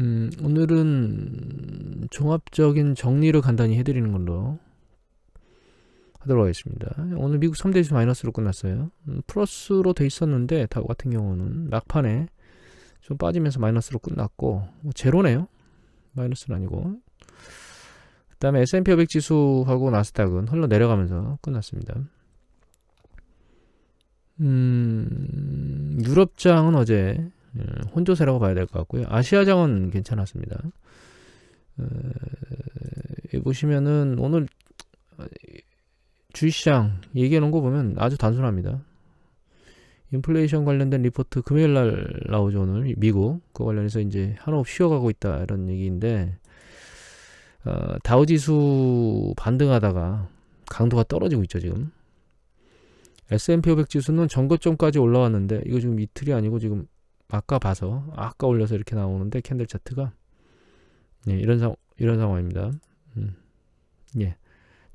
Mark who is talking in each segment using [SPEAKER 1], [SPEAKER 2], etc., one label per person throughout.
[SPEAKER 1] 음, 오늘은 종합적인 정리를 간단히 해드리는 걸로 하도록 하겠습니다. 오늘 미국 3대 지수 마이너스로 끝났어요. 음, 플러스로 돼 있었는데 다 같은 경우는 막판에 좀 빠지면서 마이너스로 끝났고 뭐 제로네요. 마이너스는 아니고 그 다음에 S&P 500 지수하고 나스닥은 흘러 내려가면서 끝났습니다. 음, 유럽장은 어제 예, 혼조세라고 봐야 될 것 같고요. 아시아장은 괜찮았습니다. 어, 보시면은 오늘 주식시장 얘기해 놓은 거 보면 아주 단순합니다. 인플레이션 관련된 리포트 금요일 날 나오죠 오늘 미국 그 관련해서 이제 한없 쉬어가고 있다 이런 얘기인데 어, 다우지수 반등하다가 강도가 떨어지고 있죠 지금 S&P 500 지수는 전고점까지 올라왔는데 이거 지금 이틀이 아니고 지금 아까 봐서 아까 올려서 이렇게 나오는데 캔들 차트가 예, 이런 상 이런 상황입니다. 음, 예.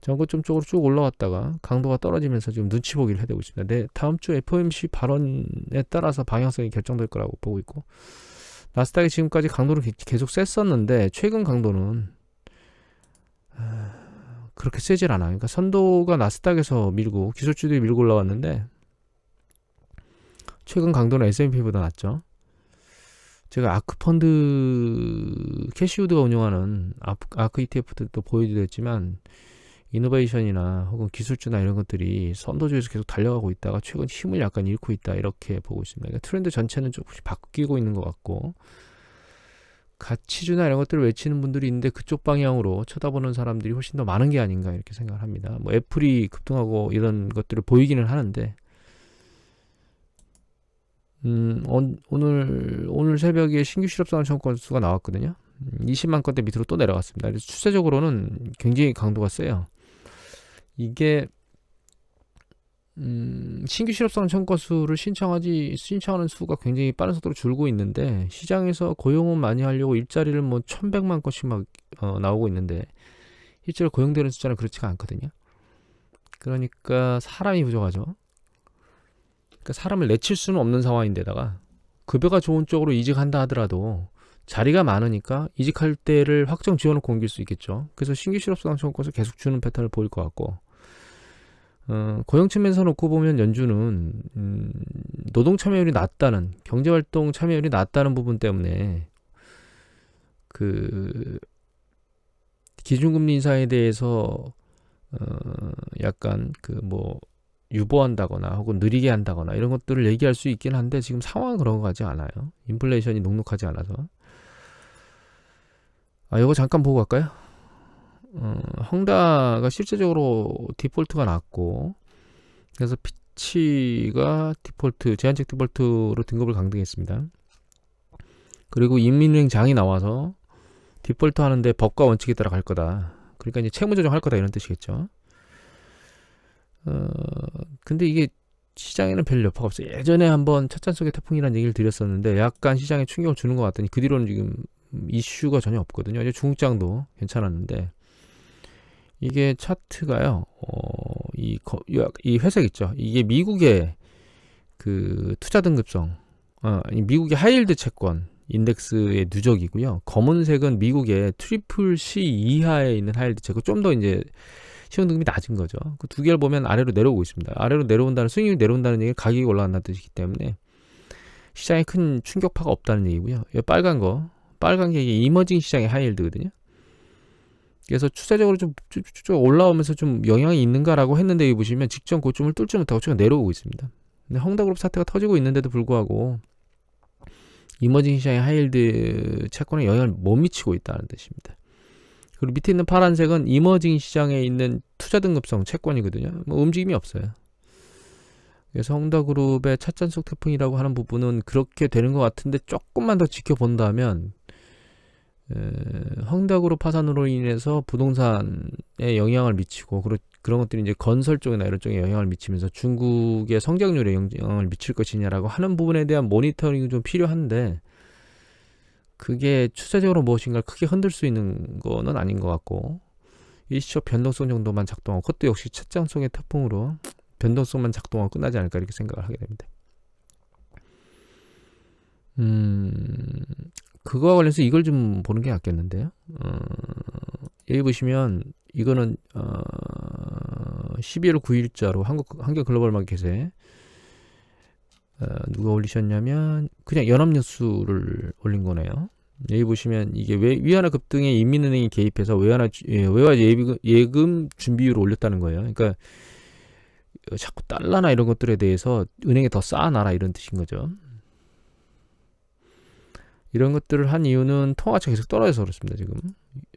[SPEAKER 1] 전고점 쪽으로 쭉 올라왔다가 강도가 떨어지면서 지금 눈치 보기를 해대고 있습니다. 네, 다음 주 FOMC 발언에 따라서 방향성이 결정될 거라고 보고 있고 나스닥이 지금까지 강도를 계속 셌었는데 최근 강도는 아, 그렇게 세질 않아요. 그러니까 선도가 나스닥에서 밀고 기술주들이 밀고 올라왔는데 최근 강도는 S&P보다 낮죠. 제가 아크펀드 캐시우드가 운영하는 아크 ETF도 보여드렸지만 이노베이션이나 혹은 기술주나 이런 것들이 선도주에서 계속 달려가고 있다가 최근 힘을 약간 잃고 있다 이렇게 보고 있습니다. 그러니까 트렌드 전체는 조금씩 바뀌고 있는 것 같고 가치주나 이런 것들을 외치는 분들이 있는데 그쪽 방향으로 쳐다보는 사람들이 훨씬 더 많은 게 아닌가 이렇게 생각을 합니다. 뭐 애플이 급등하고 이런 것들을 보이기는 하는데 음, 오늘 오늘 새벽에 신규 실업상을 청구 수가 나왔거든요. 20만 건대 밑으로 또 내려갔습니다. 그래서 추세적으로는 굉장히 강도가 세요. 이게 음, 신규 실업상 청구 수를 신청하지 신청하는 수가 굉장히 빠른 속도로 줄고 있는데 시장에서 고용은 많이 하려고 일자리를 뭐 1,100만 건씩 막 어, 나오고 있는데 실제로 고용되는 숫자는 그렇지가 않거든요. 그러니까 사람이 부족하죠. 그러니까 사람을 내칠 수는 없는 상황인데다가 급여가 좋은 쪽으로 이직한다 하더라도 자리가 많으니까 이직할 때를 확정 지원을 옮길 수 있겠죠. 그래서 신규 실업수당 청구서 계속 주는 패턴을 보일 것 같고 어, 고용 측면에서 놓고 보면 연준은 음, 노동 참여율이 낮다는 경제활동 참여율이 낮다는 부분 때문에 그 기준금리 인상에 대해서 어, 약간 그 뭐 유보한다거나 혹은 느리게 한다거나 이런 것들을 얘기할 수 있긴 한데 지금 상황은 그런 거 같지 않아요. 인플레이션이 녹록하지 않아서. 아, 이거 잠깐 보고 갈까요? 어, 헝다가 실제적으로 디폴트가 났고 그래서 피치가 디폴트 제한적 디폴트로 등급을 강등했습니다. 그리고 인민은행 장이 나와서 디폴트 하는데 법과 원칙에 따라 갈 거다. 그러니까 이제 채무 조정할 거다 이런 뜻이겠죠. 어, 근데 이게 시장에는 별 여파가 없어요. 예전에 한번 첫잔 속의 태풍이라는 얘기를 드렸었는데 약간 시장에 충격을 주는 것 같더니 그 뒤로는 지금 이슈가 전혀 없거든요. 이제 중국장도 괜찮았는데 이게 차트가요. 어, 이, 이 회색 있죠. 이게 미국의 그 투자 등급성, 어, 미국의 하이힐드 채권 인덱스의 누적이고요. 검은색은 미국의 트리플 C 이하에 있는 하이힐드 채권, 좀 더 이제 등급이 낮은 거죠. 그 두 개를 보면 아래로 내려오고 있습니다. 아래로 내려온다는 수익률이 내려온다는 얘기는 가격이 올라간다는 뜻이기 때문에 시장에 큰 충격파가 없다는 얘기고요. 이 빨간 거, 빨간 게 이머징 시장의 하이힐드거든요. 그래서 추세적으로 좀쭉 올라오면서 좀 영향이 있는가라고 했는데 여기 보시면 직전 고점을 뚫지 못하고 최근 내려오고 있습니다. 근데 헝다그룹 사태가 터지고 있는데도 불구하고 이머징 시장의 하이힐드 채권에 영향을 못 미치고 있다는 뜻입니다. 그리고 밑에 있는 파란색은 이머징 시장에 있는 투자 등급성 채권이거든요. 뭐 움직임이 없어요. 그래서 헝다그룹의 찻잔속 태풍이라고 하는 부분은 그렇게 되는 것 같은데 조금만 더 지켜본다면 에, 헝다그룹 파산으로 인해서 부동산에 영향을 미치고 그러, 그런 것들이 이제 건설 쪽이나 이런 쪽에 영향을 미치면서 중국의 성장률에 영향을 미칠 것이냐라고 하는 부분에 대한 모니터링이 좀 필요한데 그게 추세적으로 무엇인가를 크게 흔들 수 있는 거는 아닌 것 같고 일시적 변동성 정도만 작동하고 그것도 역시 첫장 속의 태풍으로 변동성만 작동하고 끝나지 않을까 이렇게 생각을 하게 됩니다. 음, 그거와 관련해서 이걸 좀 보는 게 낫겠는데요. 어, 여기 보시면 이거는 어, 12월 9일자로 한국 한국 글로벌 마켓에 어, 누가 올리셨냐면 그냥 연합뉴스를 올린 거네요. 여기 보시면 이게 왜 위안화 급등에 인민은행이 개입해서 외환화 주- 예, 외화 예비금, 예금 준비율을 올렸다는 거예요. 그러니까 어, 자꾸 달러나 이런 것들에 대해서 은행에 더 쌓아놔라 이런 뜻인 거죠. 이런 것들을 한 이유는 통화 가치가 계속 떨어져서 그렇습니다. 지금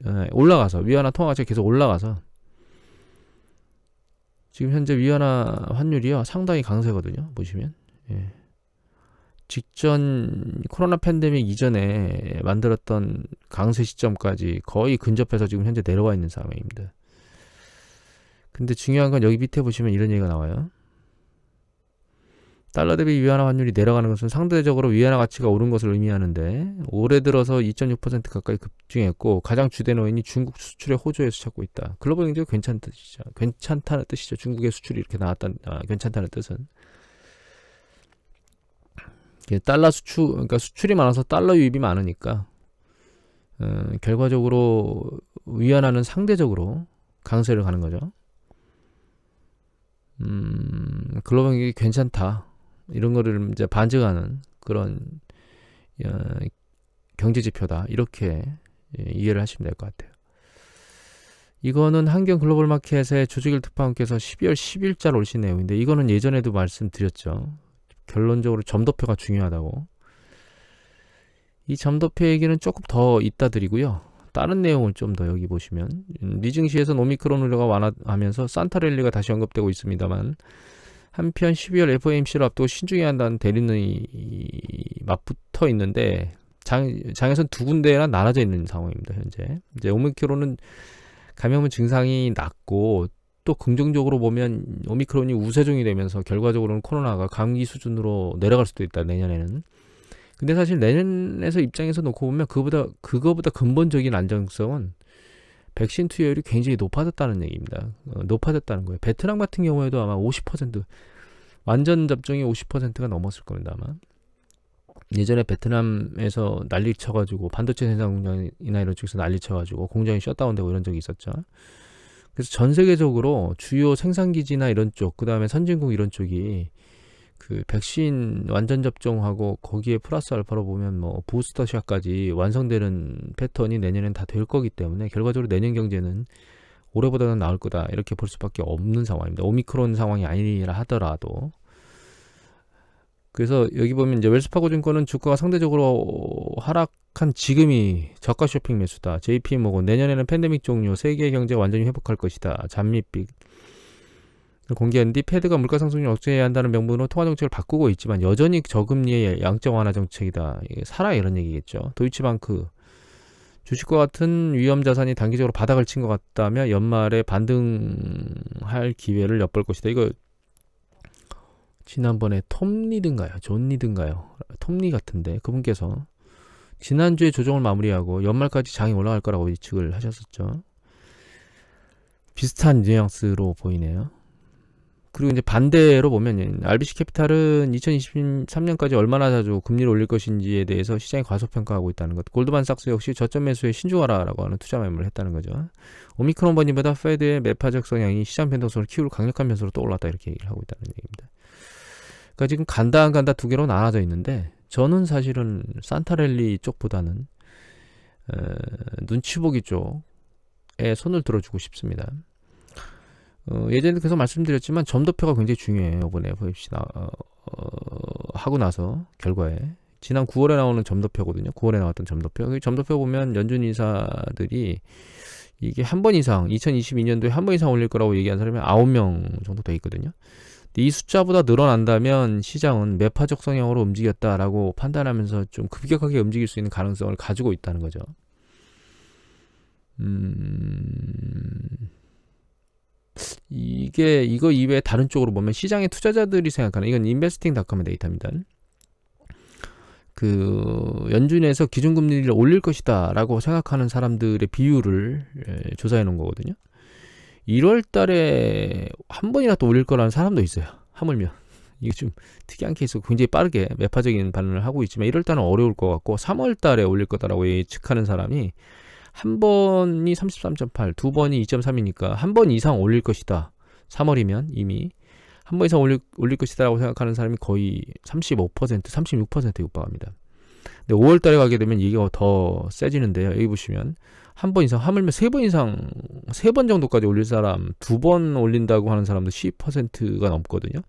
[SPEAKER 1] 예, 올라가서 위안화 통화 가치가 계속 올라가서 지금 현재 위안화 환율이요 상당히 강세거든요. 보시면 예. 직전 코로나 팬데믹 이전에 만들었던 강세 시점까지 거의 근접해서 지금 현재 내려와 있는 상황입니다. 근데 중요한 건 여기 밑에 보시면 이런 얘기가 나와요. 달러 대비 위안화 환율이 내려가는 것은 상대적으로 위안화 가치가 오른 것을 의미하는데 올해 들어서 2.6% 가까이 급증했고 가장 주된 원인이 중국 수출의 호조에서 찾고 있다. 글로벌 경제가 괜찮다는 뜻이죠. 괜찮다는 뜻이죠. 중국의 수출이 이렇게 나왔다. 아, 괜찮다는 뜻은 달러 수출 그러니까 수출이 많아서 달러 유입이 많으니까 어, 결과적으로 위안화는 상대적으로 강세를 가는 거죠. 음, 글로벌 경기 괜찮다. 이런 거를 이제 반증하는 그런 어, 경제 지표다. 이렇게 예, 이해를 하시면 될 것 같아요. 이거는 한경 글로벌 마켓의 조직일 특파원께서 12월 10일자로 올신 내용인데 이거는 예전에도 말씀드렸죠. 결론적으로 점도표가 중요하다고. 이 점도표 얘기는 조금 더 이따 드리고요. 다른 내용을 좀 더 여기 보시면 음, 리증시에서 오미크론 우려가 완화하면서 산타랠리가 다시 언급되고 있습니다만 한편 12월 FOMC를 앞두고 신중해야 한다는 대리는 맞붙어 있는데 장, 장에선 두 군데나 나눠져 있는 상황입니다 현재 이제 오미크론은 감염은 증상이 낮고 또 긍정적으로 보면 오미크론이 우세종이 되면서 결과적으로는 코로나가 감기 수준으로 내려갈 수도 있다 내년에는 근데 사실 내년에서 입장에서 놓고 보면 그보다 그거보다 근본적인 안정성은 백신 투여율이 굉장히 높아졌다는 얘기입니다. 어, 높아졌다는 거예요. 베트남 같은 경우에도 아마 50% 완전 접종이 50%가 넘었을 겁니다. 아마 예전에 베트남에서 난리 쳐가지고 반도체 생산 공장이나 이런 쪽에서 난리 쳐가지고 공장이 셧다운되고 이런 적이 있었죠. 그래서 전 세계적으로 주요 생산 기지나 이런 쪽, 그 다음에 선진국 이런 쪽이 그 백신 완전 접종하고 거기에 플러스 알파로 보면 뭐 부스터샷까지 완성되는 패턴이 내년엔 다 될 거기 때문에 결과적으로 내년 경제는 올해보다는 나을 거다 이렇게 볼 수밖에 없는 상황입니다. 오미크론 상황이 아니라 하더라도 그래서 여기 보면 이제 웰스파고 증권은 주가가 상대적으로 하락한 지금이 저가 쇼핑 매수다. JP 모건 내년에는 팬데믹 종료, 세계 경제 완전히 회복할 것이다. 잔밋빛 공개한 뒤 패드가 물가 상승률을 억제해야 한다는 명분으로 통화 정책을 바꾸고 있지만 여전히 저금리의 양적 완화 정책이다. 이게 살아 이런 얘기겠죠. 도이치방크 주식과 같은 위험 자산이 단기적으로 바닥을 친 것 같다며 연말에 반등할 기회를 엿볼 것이다. 이거 지난번에 톰 리든가요? 존 리든가요? 톰 리 같은데 그분께서 지난주에 조정을 마무리하고 연말까지 장이 올라갈 거라고 예측을 하셨었죠. 비슷한 뉘앙스로 보이네요. 그리고 이제 반대로 보면 RBC 캐피탈은 2023년까지 얼마나 자주 금리를 올릴 것인지에 대해서 시장이 과소평가하고 있다는 것. 골드만삭스 역시 저점 매수에 신중하라라고 하는 투자 매물을 했다는 거죠. 오미크론 번짐보다 페드의 매파적 성향이 시장 변동성을 키울 강력한 변수로 떠올랐다 이렇게 얘기를 하고 있다는 얘기입니다. 그러니까 지금 간다 안 간다 두 개로 나눠져 있는데 저는 사실은 산타랠리 쪽보다는 어, 눈치 보기 쪽에 손을 들어주고 싶습니다. 어, 예전에 계속 말씀드렸지만 점도표가 굉장히 중요해요. 이번에 나, 어, 어, 하고 나서 결과에 지난 9월에 나오는 점도표거든요. 9월에 나왔던 점도표. 그 점도표 보면 연준 인사들이 이게 한 번 이상 2022년도에 한 번 이상 올릴 거라고 얘기한 사람이 9명 정도 돼 있거든요. 이 숫자보다 늘어난다면 시장은 매파적 성향으로 움직였다라고 판단하면서 좀 급격하게 움직일 수 있는 가능성을 가지고 있다는 거죠. 음... 이게 이거 이외에 다른 쪽으로 보면 시장의 투자자들이 생각하는 이건 인베스팅닷컴의 데이터입니다. 그 연준에서 기준금리를 올릴 것이다라고 생각하는 사람들의 비율을 예, 조사해 놓은 거거든요. 1월 달에 한 번이라도 올릴 거라는 사람도 있어요. 하물며 이게 좀 특이한 케이스 굉장히 빠르게 매파적인 반응을 하고 있지만 이럴 때는 어려울 것 같고 3월 달에 올릴 거다라고 예측하는 사람이 한 번이 33.8, 두 번이 2.3이니까 한 번 이상 올릴 것이다. 3월이면 이미 한 번 이상 올릴, 올릴 것이다라고 생각하는 사람이 거의 35%, 36%에 육박합니다. 근데 5월 달에 가게 되면 이게 더 세지는데요. 여기 보시면 한 번 이상 하물며 세 번 이상 세 번 정도까지 올릴 사람 두 번 올린다고 하는 사람도 10%가 넘거든요.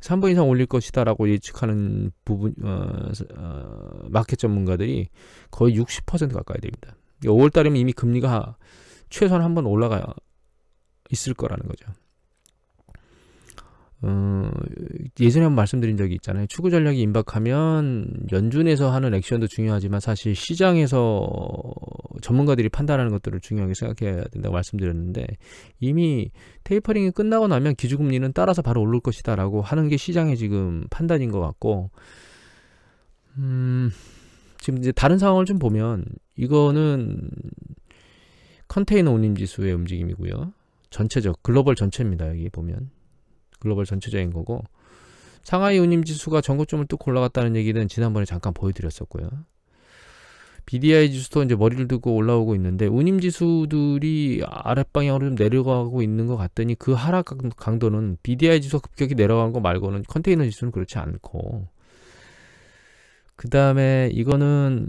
[SPEAKER 1] 3번 이상 올릴 것이다라고 예측하는 부분 어, 어, 마켓 전문가들이 거의 60% 가까이 됩니다. 5월 달이면 이미 금리가 최소한 한 번 올라가 있을 거라는 거죠. 어, 예전에 한번 말씀드린 적이 있잖아요. 추구 전략이 임박하면 연준에서 하는 액션도 중요하지만 사실 시장에서 전문가들이 판단하는 것들을 중요하게 생각해야 된다고 말씀드렸는데 이미 테이퍼링이 끝나고 나면 기준금리는 따라서 바로 오를 것이다라고 하는 게 시장의 지금 판단인 것 같고, 음, 지금 이제 다른 상황을 좀 보면 이거는 컨테이너 운임 지수의 움직임이고요. 전체적 글로벌 전체입니다. 여기 보면 글로벌 전체적인 거고 상하이 운임 지수가 전고점을 뚝 올라갔다는 얘기는 지난번에 잠깐 보여드렸었고요. BDI 지수도 이제 머리를 두고 올라오고 있는데 운임 지수들이 아랫방향으로 좀 내려가고 있는 것 같더니 그 하락 강도는 BDI 지수가 급격히 내려간 거 말고는 컨테이너 지수는 그렇지 않고 그 다음에 이거는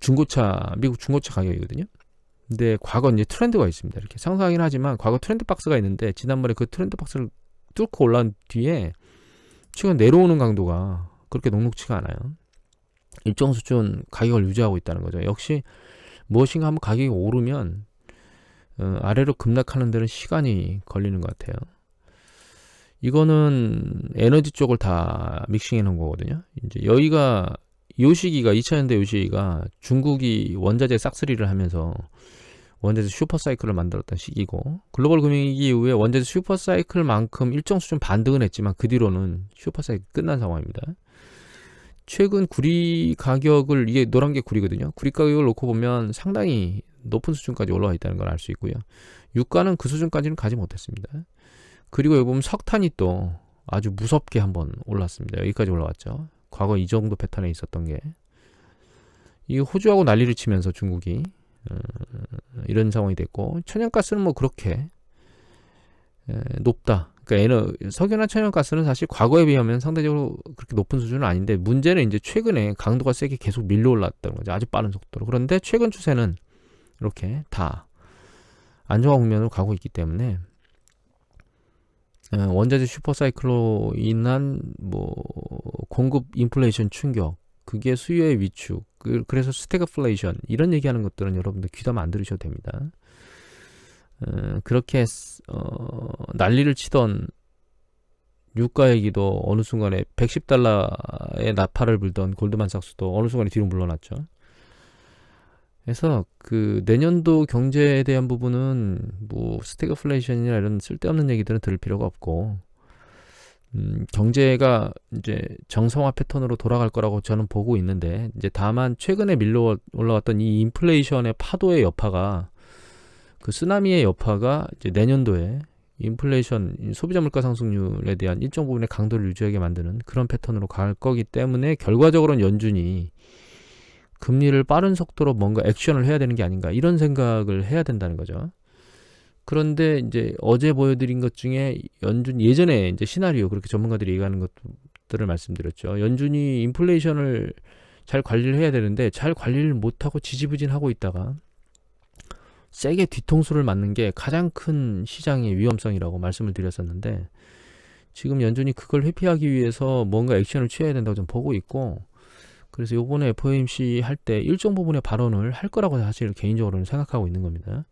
[SPEAKER 1] 중고차 미국 중고차 가격이거든요. 근데 과거 이제 트렌드가 있습니다. 이렇게 상상하긴 하지만 과거 트렌드 박스가 있는데 지난번에 그 트렌드 박스를 뚫고 올라온 뒤에 최근 내려오는 강도가 그렇게 녹록치가 않아요. 일정 수준 가격을 유지하고 있다는 거죠. 역시 무엇인가 한번 가격이 오르면 어, 아래로 급락하는 데는 시간이 걸리는 것 같아요. 이거는 에너지 쪽을 다 믹싱해 놓은 거거든요. 이제 여기가 요 시기가 2000년대 요 시기가 중국이 원자재 싹쓸이를 하면서 원자재 슈퍼사이클을 만들었던 시기고 글로벌 금융위기 이후에 원자재 슈퍼사이클만큼 일정 수준 반등은 했지만 그 뒤로는 슈퍼사이클 끝난 상황입니다. 최근 구리 가격을 이게 노란 게 구리거든요. 구리 가격을 놓고 보면 상당히 높은 수준까지 올라와 있다는 걸 알 수 있고요. 유가는 그 수준까지는 가지 못했습니다. 그리고 여기 보면 석탄이 또 아주 무섭게 한번 올랐습니다. 여기까지 올라왔죠. 과거 이 정도 패턴에 있었던 게 이 호주하고 난리를 치면서 중국이 어, 이런 상황이 됐고 천연가스는 뭐 그렇게 에, 높다. 그러니까 석유나 천연가스는 사실 과거에 비하면 상대적으로 그렇게 높은 수준은 아닌데 문제는 이제 최근에 강도가 세게 계속 밀려 올랐다는 거죠. 아주 빠른 속도로. 그런데 최근 추세는 이렇게 다 안정화 국면으로 가고 있기 때문에 원자재 슈퍼사이클로 인한 뭐 공급 인플레이션 충격 그게 수요의 위축 그, 그래서 스태그플레이션 이런 얘기하는 것들은 여러분들 귀담아 안 들으셔도 됩니다. 어, 그렇게 어, 난리를 치던 유가 얘기도 어느 순간에 110달러의 나팔을 불던 골드만삭스도 어느 순간에 뒤로 물러났죠. 그래서 그 내년도 경제에 대한 부분은 뭐 스태그플레이션이나 이런 쓸데없는 얘기들은 들을 필요가 없고 음, 경제가 이제 정상화 패턴으로 돌아갈 거라고 저는 보고 있는데 이제 다만 최근에 밀려 올라왔던 이 인플레이션의 파도의 여파가 그 쓰나미의 여파가 이제 내년도에 인플레이션 소비자 물가 상승률에 대한 일정 부분의 강도를 유지하게 만드는 그런 패턴으로 갈 거기 때문에 결과적으로는 연준이 금리를 빠른 속도로 뭔가 액션을 해야 되는 게 아닌가 이런 생각을 해야 된다는 거죠. 그런데 이제 어제 보여드린 것 중에 연준 예전에 이제 시나리오 그렇게 전문가들이 얘기하는 것들을 말씀드렸죠. 연준이 인플레이션을 잘 관리를 해야 되는데 잘 관리를 못하고 지지부진하고 있다가 세게 뒤통수를 맞는 게 가장 큰 시장의 위험성이라고 말씀을 드렸었는데 지금 연준이 그걸 회피하기 위해서 뭔가 액션을 취해야 된다고 좀 보고 있고 그래서 요번에 FOMC 할 때 일정 부분의 발언을 할 거라고 사실 개인적으로는 생각하고 있는 겁니다.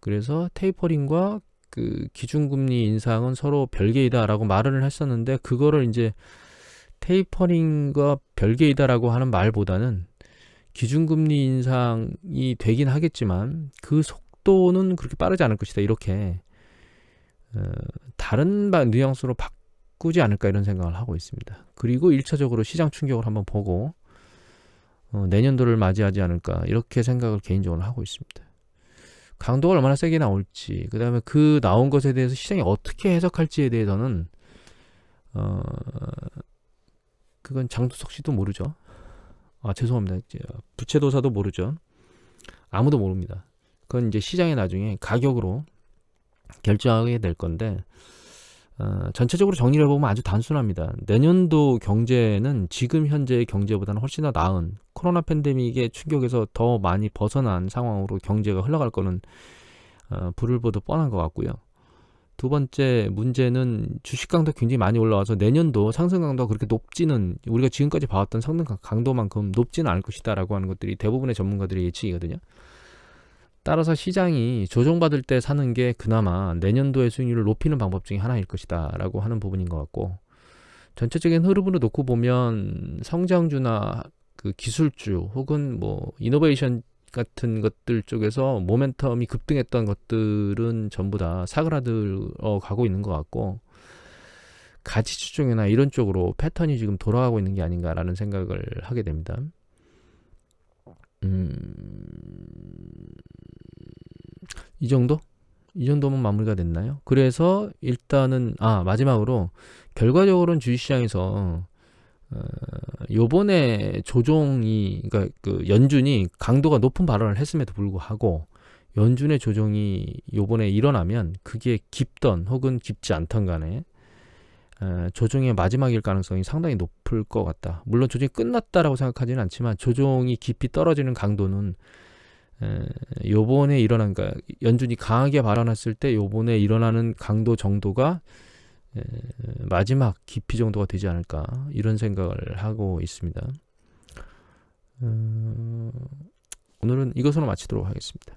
[SPEAKER 1] 그래서 테이퍼링과 그 기준금리 인상은 서로 별개이다라고 말을 했었는데 그거를 이제 테이퍼링과 별개이다라고 하는 말보다는 기준금리 인상이 되긴 하겠지만 그 속도는 그렇게 빠르지 않을 것이다 이렇게 어, 다른 뉘앙스로 바꾸지 않을까 이런 생각을 하고 있습니다. 그리고 1차적으로 시장 충격을 한번 보고 어, 내년도를 맞이하지 않을까 이렇게 생각을 개인적으로 하고 있습니다. 강도가 얼마나 세게 나올지, 그 다음에 그 나온 것에 대해서 시장이 어떻게 해석할지에 대해서는 어, 그건 장두석 씨도 모르죠. 아, 죄송합니다. 부채도사도 모르죠. 아무도 모릅니다. 그건 이제 시장에 나중에 가격으로 결정하게 될 건데, 어, 전체적으로 정리를 해보면 아주 단순합니다. 내년도 경제는 지금 현재의 경제보다는 훨씬 더 나은 코로나 팬데믹의 충격에서 더 많이 벗어난 상황으로 경제가 흘러갈 거는 어, 불을 보듯 뻔한 것 같고요. 두 번째 문제는 주식 강도 굉장히 많이 올라와서 내년도 상승 강도가 그렇게 높지는 우리가 지금까지 봐왔던 상승 강도만큼 높지는 않을 것이다라고 하는 것들이 대부분의 전문가들의 예측이거든요. 따라서 시장이 조정받을 때 사는 게 그나마 내년도의 수익률을 높이는 방법 중에 하나일 것이다 라고 하는 부분인 것 같고 전체적인 흐름으로 놓고 보면 성장주나 그 기술주 혹은 뭐 이노베이션 같은 것들 쪽에서 모멘텀이 급등했던 것들은 전부 다 사그라들어 가고 있는 것 같고 가치주 쪽이나 이런 쪽으로 패턴이 지금 돌아가고 있는 게 아닌가라는 생각을 하게 됩니다. 음, 이 정도? 이 정도면 마무리가 됐나요? 그래서 일단은 아 마지막으로 결과적으로는 주식시장에서 어, 요번에 조종이 그러니까 그 연준이 강도가 높은 발언을 했음에도 불구하고 연준의 조정이 요번에 일어나면 그게 깊던 혹은 깊지 않던 간에 어, 조정의 마지막일 가능성이 상당히 높을 것 같다. 물론 조정이 끝났다라고 생각하지는 않지만 조정이 깊이 떨어지는 강도는 에, 요번에 일어난 그러니까 연준이 강하게 발언했을 때 요번에 일어나는 강도 정도가 에, 마지막 깊이 정도가 되지 않을까 이런 생각을 하고 있습니다. 어, 오늘은 이것으로 마치도록 하겠습니다.